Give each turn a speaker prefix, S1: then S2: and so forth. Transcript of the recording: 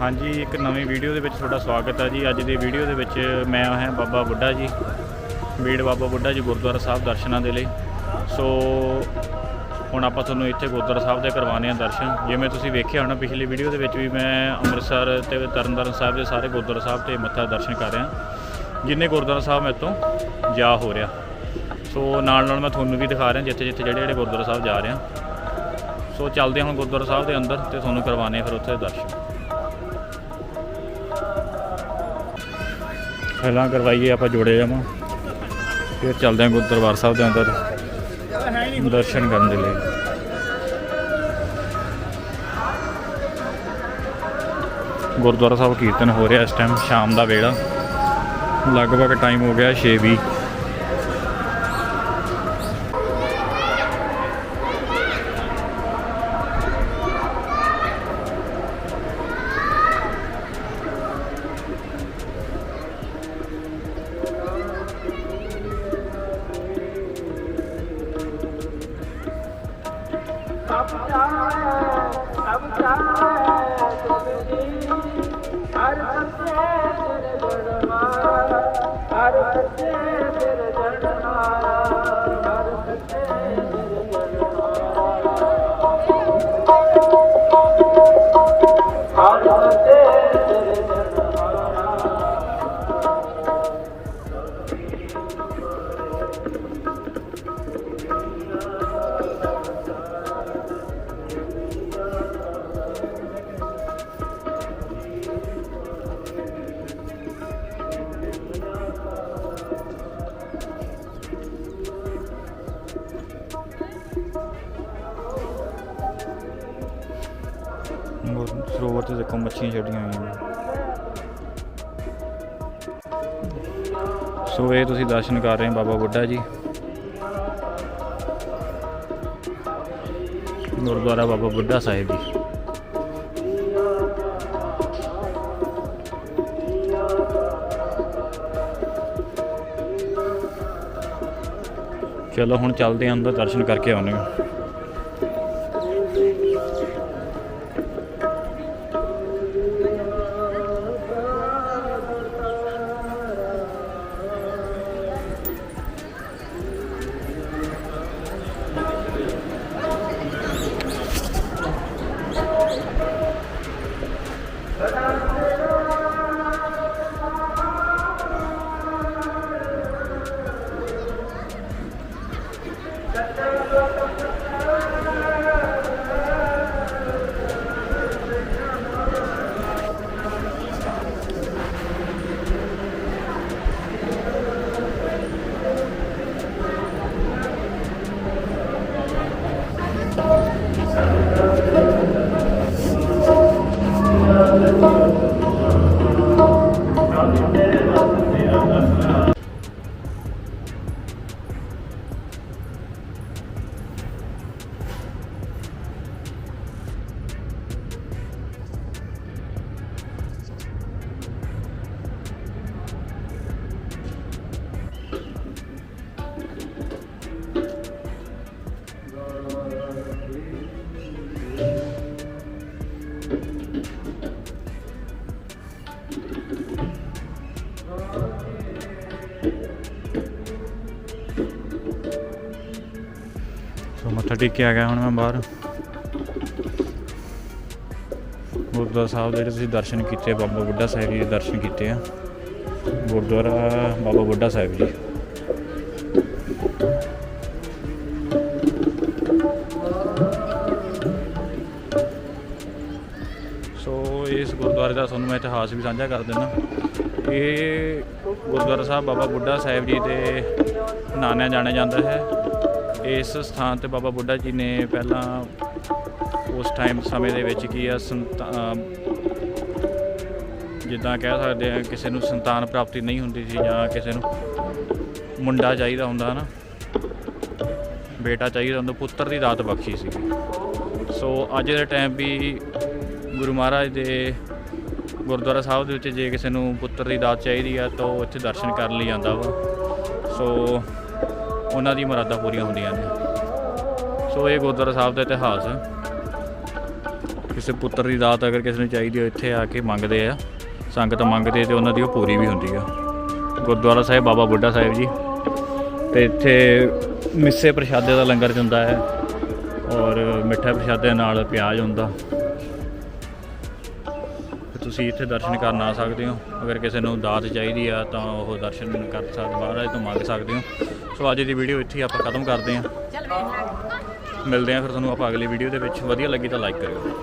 S1: ਹਾਂਜੀ, ਇੱਕ ਨਵੀਂ ਵੀਡੀਓ ਦੇ ਵਿੱਚ ਤੁਹਾਡਾ ਸਵਾਗਤ ਹੈ ਜੀ। ਅੱਜ ਦੀ ਵੀਡੀਓ ਦੇ ਵਿੱਚ ਮੈਂ ਹਾਂ ਬਾਬਾ ਬੁੱਢਾ ਜੀ, ਬੀੜ ਬਾਬਾ ਬੁੱਢਾ ਜੀ ਗੁਰਦੁਆਰਾ ਸਾਹਿਬ ਦਰਸ਼ਨਾਂ ਦੇ ਲਈ। ਸੋ, ਹੁਣ ਆਪਾਂ ਤੁਹਾਨੂੰ ਇੱਥੇ ਗੁਰਦੁਆਰਾ ਸਾਹਿਬ ਦੇ ਕਰਵਾਉਣੇ ਆ ਦਰਸ਼ਨ। ਜਿਵੇਂ ਤੁਸੀਂ ਵੇਖਿਆ ਹੋਣਾ, ਪਿਛਲੀ ਵੀਡੀਓ ਦੇ ਵਿੱਚ ਵੀ ਮੈਂ ਅੰਮ੍ਰਿਤਸਰ ਤੇ ਤਰਨਤਾਰਨ ਸਾਹਿਬ ਦੇ ਸਾਰੇ ਗੁਰਦੁਆਰਾ ਸਾਹਿਬ ਤੇ ਮੱਥਾ ਦਰਸ਼ਨ ਕਰ ਰਿਹਾ। ਜਿੰਨੇ ਗੁਰਦੁਆਰਾ ਸਾਹਿਬ ਮੇਰੇ ਤੋਂ ਜਾ ਹੋ ਰਿਹਾ। ਸੋ ਨਾਲ ਨਾਲ ਮੈਂ ਤੁਹਾਨੂੰ ਵੀ ਦਿਖਾ ਰਿਹਾ ਜਿੱਥੇ ਜਿੱਥੇ ਜਿਹੜੇ ਜਿਹੜੇ ਗੁਰਦੁਆਰਾ ਸਾਹਿਬ ਜਾ ਰਿਹਾ ਸੋ, ਚੱਲਦੇ ਹਾਂ ਹੁਣ ਗੁਰਦੁਆਰਾ ਸਾਹਿਬ ਦੇ ਅੰਦਰ ਤੇ ਤੁਹਾਨੂੰ ਕਰਵਾਉਣੇ ਆ ਫਿਰ ਉੱਥੇ ਦਰਸ਼ਨ। ਪਹਿਲਾਂ ਕਰਵਾਈਏ, ਆਪਾਂ ਜੋੜੇ ਜਾਵਾਂ। ਫਿਰ ਚੱਲਦੇ ਹਾਂ ਗੁਰਦੁਆਰਾ ਸਾਹਿਬ ਦੇ ਅੰਦਰ, ਦਰਸ਼ਨ ਕਰਨ ਦੇ ਲਈ। ਗੁਰਦੁਆਰਾ ਸਾਹਿਬ ਕੀਰਤਨ ਹੋ ਰਿਹਾ ਇਸ ਟਾਈਮ ਸ਼ਾਮ ਦਾ ਵੇਲਾ। ਲਗਭਗ ਟਾਈਮ ਹੋ ਗਿਆ 6:20
S2: ਹਰ ਸੱਚੇ
S1: ਸਰੋਵਰ ਤੇ ਦੇਖੋ ਮੱਛੀਆਂ ਛੱਡੀਆਂ ਹੋਈਆਂ ਨੇ। ਸੋ ਇਹ ਤੁਸੀਂ ਦਰਸ਼ਨ ਕਰ ਰਹੇ ਹੋ ਬਾਬਾ ਬੁੱਢਾ ਜੀ। ਗੁਰਦੁਆਰਾ ਬਾਬਾ ਬੁੱਢਾ ਸਾਹਿਬ ਜੀ। ਚਲੋ ਹੁਣ ਚੱਲਦੇ ਹਾਂ ਅੰਦਰ ਦਰਸ਼ਨ ਕਰਕੇ ਆਉਂਦੇ ਹਾਂ। ਮੱਥਾ ਟੇਕ ਕੇ ਆ ਗਿਆ ਹੁਣ ਮੈਂ ਬਾਹਰ। ਗੁਰਦੁਆਰਾ ਸਾਹਿਬ ਦੇ ਜਿਹੜੇ ਤੁਸੀਂ ਦਰਸ਼ਨ ਕੀਤੇ, ਬਾਬਾ ਬੁੱਢਾ ਸਾਹਿਬ ਜੀ ਦੇ ਦਰਸ਼ਨ ਕੀਤੇ ਆ। ਗੁਰਦੁਆਰਾ ਬਾਬਾ ਬੁੱਢਾ ਸਾਹਿਬ ਜੀ। ਸੋ ਇਸ ਗੁਰਦੁਆਰੇ ਦਾ ਤੁਹਾਨੂੰ ਮੈਂ ਇਤਿਹਾਸ ਵੀ ਸਾਂਝਾ ਕਰ ਦਿੰਦਾ। ਇਹ ਗੁਰਦੁਆਰਾ ਸਾਹਿਬ ਬਾਬਾ ਬੁੱਢਾ ਸਾਹਿਬ ਜੀ ਦੇ ਨਾਨਿਆ ਜਾਣਿਆ ਜਾਂਦਾ ਹੈ। ਇਸ ਸਥਾਨ ਤੇ ਬਾਬਾ ਬੁੱਢਾ ਜੀ ਨੇ ਪਹਿਲਾਂ ਉਸ ਟਾਈਮ ਸਮੇਂ ਦੇ ਵਿੱਚ ਕੀ ਆ, ਸੰਤਾ- ਜਿੱਦਾਂ ਕਹਿ ਸਕਦੇ ਆ ਕਿਸੇ ਨੂੰ ਸੰਤਾਨ ਪ੍ਰਾਪਤੀ ਨਹੀਂ ਹੁੰਦੀ ਸੀ ਜਾਂ ਕਿਸੇ ਨੂੰ ਮੁੰਡਾ ਚਾਹੀਦਾ ਹੁੰਦਾ ਨਾ ਬੇਟਾ ਚਾਹੀਦਾ ਹੁੰਦਾ, ਪੁੱਤਰ ਦੀ ਦਾਤ ਬਖਸ਼ੀ ਸੀ। ਸੋ ਅੱਜ ਦੇ ਟਾਈਮ ਵੀ ਗੁਰੂ ਮਹਾਰਾਜ ਦੇ ਗੁਰਦੁਆਰਾ ਸਾਹਿਬ ਦੇ ਵਿੱਚ ਜੇ ਕਿਸੇ ਨੂੰ ਪੁੱਤਰ ਦੀ ਦਾਤ ਚਾਹੀਦੀ ਆ ਤਾਂ ਉਹ ਇੱਥੇ ਦਰਸ਼ਨ ਕਰਨ ਲਈ ਆਉਂਦਾ ਵਾ। ਸੋ ਉਹਨਾਂ ਦੀ ਮੁਰਾਦਾਂ ਪੂਰੀਆਂ ਹੁੰਦੀਆਂ ਨੇ। ਸੋ ਇਹ ਗੁਰਦੁਆਰਾ ਸਾਹਿਬ ਦਾ ਇਤਿਹਾਸ ਹੈ। ਕਿਸੇ ਪੁੱਤਰ ਦੀ ਦਾਤ ਅਗਰ ਕਿਸੇ ਨੂੰ ਚਾਹੀਦੀ ਹੋ ਇੱਥੇ ਆ ਕੇ ਮੰਗਦੇ ਆ, ਸੰਗਤ ਮੰਗਦੇ ਤੇ ਉਹਨਾਂ ਦੀ ਉਹ ਪੂਰੀ ਵੀ ਹੁੰਦੀ ਆ। ਗੁਰਦੁਆਰਾ ਸਾਹਿਬ ਬਾਬਾ ਬੁੱਢਾ ਸਾਹਿਬ ਜੀ। ਤੇ ਇੱਥੇ ਮਿੱਸੇ ਪ੍ਰਸ਼ਾਦੇ ਦਾ ਲੰਗਰ ਹੁੰਦਾ ਹੈ ਔਰ ਮਿੱਠਾ ਪ੍ਰਸ਼ਾਦੇ ਨਾਲ ਪਿਆਜ਼ ਹੁੰਦਾ। ਤੁਸੀਂ ਇੱਥੇ ਦਰਸ਼ਨ ਕਰਨ ਆ ਸਕਦੇ ਹੋ। ਅਗਰ ਕਿਸੇ ਨੂੰ ਦਾਤ ਚਾਹੀਦੀ ਆ ਤਾਂ ਉਹ ਦਰਸ਼ਨ ਕਰ ਸਕਦੇ ਮਹਾਰਾਜ ਤੋਂ ਮੰਗ ਸਕਦੇ ਹੋ। ਸੋ ਅੱਜ ਦੀ ਵੀਡੀਓ ਇੱਥੇ ਆਪਾਂ ਖਤਮ ਕਰਦੇ ਹਾਂ। ਮਿਲਦੇ ਹਾਂ ਫਿਰ ਤੁਹਾਨੂੰ ਆਪਾਂ ਅਗਲੀ ਵੀਡੀਓ ਦੇ ਵਿੱਚ। ਵਧੀਆ ਲੱਗੀ ਤਾਂ ਲਾਈਕ ਕਰਿਓ।